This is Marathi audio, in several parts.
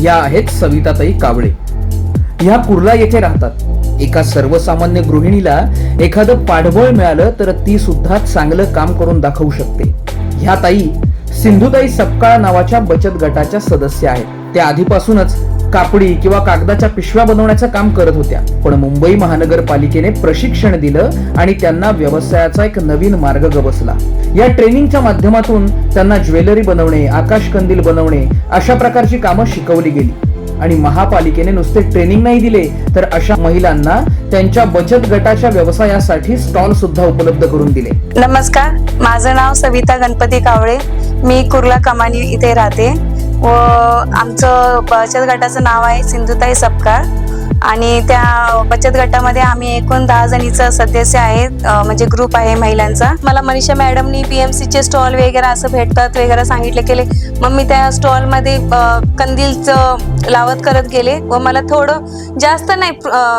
या आहेत सविताताई कावळे. ह्या कुर्ला येथे राहतात. एका सर्वसामान्य गृहिणीला एखादं पाठबळ मिळालं तर ती सुद्धा चांगलं काम करून दाखवू शकते. ह्या ताई सिंधुताई सपकाळ नावाच्या बचत गटाच्या सदस्य आहेत. त्या आधीपासूनच कापडी किंवा कागदाच्या पिशव्या बनवण्याचं काम करत होत्या. पण मुंबई महानगरपालिकेने प्रशिक्षण दिलं आणि त्यांना व्यवसायाचा एक नवीन मार्ग गवसला. या ट्रेनिंगच्या माध्यमातून त्यांना ज्वेलरी बनवणे आकाशकंदील बनवणे अशा प्रकारची कामं शिकवली गेली. आणि महापालिकेने नुसते ट्रेनिंग नाही दिले तर अशा महिलांना त्यांच्या बचत गटाच्या व्यवसायासाठी स्टॉल सुद्धा उपलब्ध करून दिले. नमस्कार माझं नाव सविता गणपती कावळे. मी कुर्ला कमानी इथे राहते. व आमचं बचत गटाचं नाव आहे सिंधुताई सपकाळ. आणि त्या बचत गटामध्ये आम्ही एकूण दहा जणीचं सदस्य आहेत म्हणजे ग्रुप आहे महिलांचा. मला मनीषा मॅडमनी पी एम सीचे स्टॉल वगैरे असं भेटतात वगैरे सांगितले गेले मग मी त्या स्टॉलमध्ये कंदीलचं लावत करत गेले व मला थोडं जास्त नाही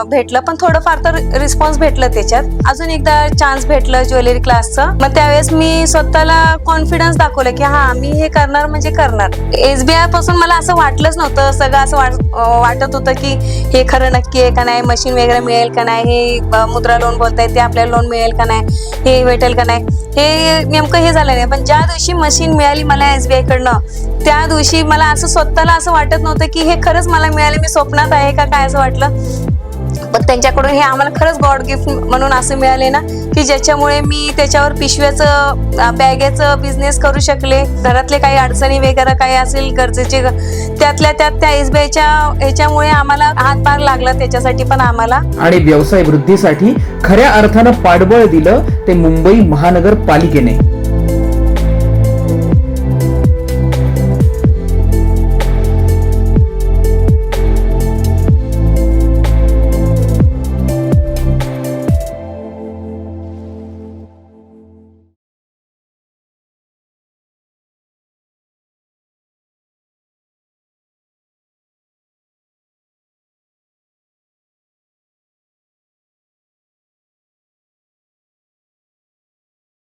भेटलं पण थोडंफार तर रिस्पॉन्स भेटलं त्याच्यात. अजून एकदा चान्स भेटलं ज्वेलरी क्लासचं मग त्यावेळेस मी स्वतःला कॉन्फिडन्स दाखवलं की हा मी हे करणार म्हणजे करणार. एस बी आयपासून मला असं वाटलंच नव्हतं सगळं असं वाट वाटत होतं की हे खरं नक्की आहे का नाही? मशीन वगैरे मिळेल का नाही? हे मुद्रा लोन बोलताय ते आपल्याला लोन मिळेल का नाही? हे भेटेल का नाही? हे नेमकं हे झालं नाही. पण ज्या दिवशी मशीन मिळाली मला एस बी कडनं त्या दिवशी मला असं स्वतःला असं वाटत नव्हतं की हे खरंच मला मिळाले. मी स्वप्नात आहे का काय असं वाटलं? पण त्यांच्याकडून हे आम्हाला खरंच गॉड गिफ्ट म्हणून असं मिळाले ना की ज्याच्यामुळे मी त्याच्यावर पिशव्याचं बॅगेचं बिझनेस करू शकले. घरातले काही अडचणी वगैरे काही असेल गरजेचे त्यातल्या त्यात त्या एस बी आयच्या ह्याच्यामुळे आम्हाला हातभार लागला त्याच्यासाठी पण आम्हाला. आणि व्यवसाय वृद्धीसाठी खऱ्या अर्थानं पाठबळ दिलं ते मुंबई महानगरपालिकेने.